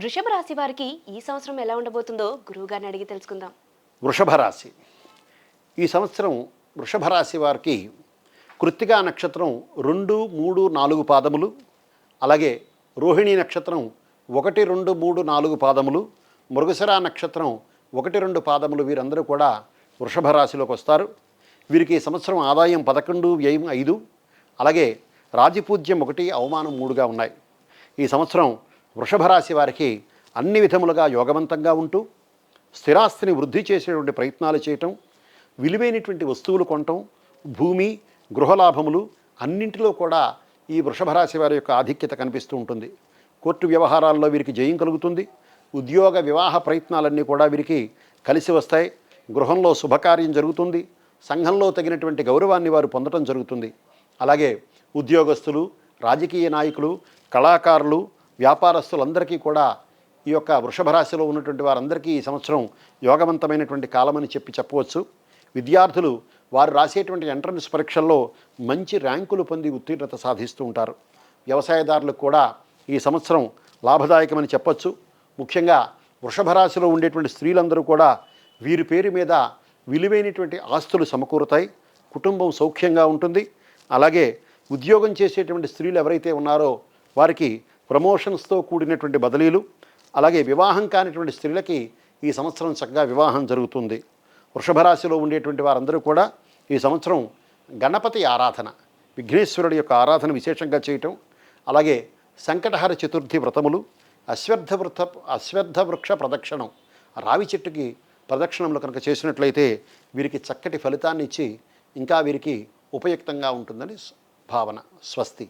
వృషభ రాశి వారికి ఈ సంవత్సరం ఎలా ఉండబోతుందో గురువుగారిని అడిగి తెలుసుకుందాం. వృషభ రాశి. ఈ సంవత్సరం వృషభ రాశి వారికి కృత్తికా నక్షత్రం రెండు మూడు నాలుగు పాదములు అలాగే రోహిణీ నక్షత్రం ఒకటి రెండు మూడు నాలుగు పాదములు మృగశిర నక్షత్రం ఒకటి రెండు పాదములు వీరందరూ కూడా వృషభ రాశిలోకి వస్తారు. వీరికి ఈ సంవత్సరం ఆదాయం పదకొండు వ్యయం ఐదు అలాగే రాజపూజ్యం ఒకటి అవమానం మూడుగా ఉన్నాయి. ఈ సంవత్సరం వృషభ రాశి వారికి అన్ని విధములుగా యోగవంతంగా ఉంటూ స్థిరాస్తిని వృద్ధి చేసేటువంటి ప్రయత్నాలు చేయటం విలువైనటువంటి వస్తువులు కొనటం భూమి గృహలాభములు అన్నింటిలో కూడా ఈ వృషభ రాశి వారి యొక్క ఆధిక్యత కనిపిస్తూ ఉంటుంది. కోర్టు వ్యవహారాల్లో వీరికి జయం కలుగుతుంది. ఉద్యోగ వివాహ ప్రయత్నాలన్నీ కూడా వీరికి కలిసి వస్తాయి. గృహంలో శుభకార్యం జరుగుతుంది. సంఘంలో తగినటువంటి గౌరవాన్ని వారు పొందడం జరుగుతుంది. అలాగే ఉద్యోగస్తులు రాజకీయ నాయకులు కళాకారులు వ్యాపారస్తులందరికీ కూడా ఈ యొక్క వృషభ రాశిలో ఉన్నటువంటి వారందరికీ ఈ సంవత్సరం యోగవంతమైనటువంటి కాలమని చెప్పి చెప్పవచ్చు. విద్యార్థులు వారు రాసేటువంటి ఎంట్రన్స్ పరీక్షల్లో మంచి ర్యాంకులు పొంది ఉత్తీర్ణత సాధిస్తూ ఉంటారు. వ్యవసాయదారులకు కూడా ఈ సంవత్సరం లాభదాయకమని చెప్పచ్చు. ముఖ్యంగా వృషభ రాశిలో ఉండేటువంటి స్త్రీలందరూ కూడా వీరి పేరు మీద విలువైనటువంటి ఆస్తులు సమకూరుతాయి. కుటుంబం సౌఖ్యంగా ఉంటుంది. అలాగే ఉద్యోగం చేసేటువంటి స్త్రీలు ఎవరైతే ఉన్నారో వారికి ప్రమోషన్స్తో కూడినటువంటి బదిలీలు అలాగే వివాహం కానిటువంటి స్త్రీలకి ఈ సంవత్సరం చక్కగా వివాహం జరుగుతుంది. వృషభ రాశిలో ఉండేటువంటి వారందరూ కూడా ఈ సంవత్సరం గణపతి ఆరాధన విఘ్నేశ్వరుడి యొక్క ఆరాధన విశేషంగా చేయటం అలాగే సంకటహర చతుర్థి వ్రతములు అశ్వర్థ వృత అశ్వర్థ వృక్ష ప్రదక్షిణం రావి చెట్టుకి ప్రదక్షిణంలో కనుక చేసినట్లయితే వీరికి చక్కటి ఫలితాన్ని ఇచ్చి ఇంకా వీరికి ఉపయుక్తంగా ఉంటుందని భావన స్వస్తి.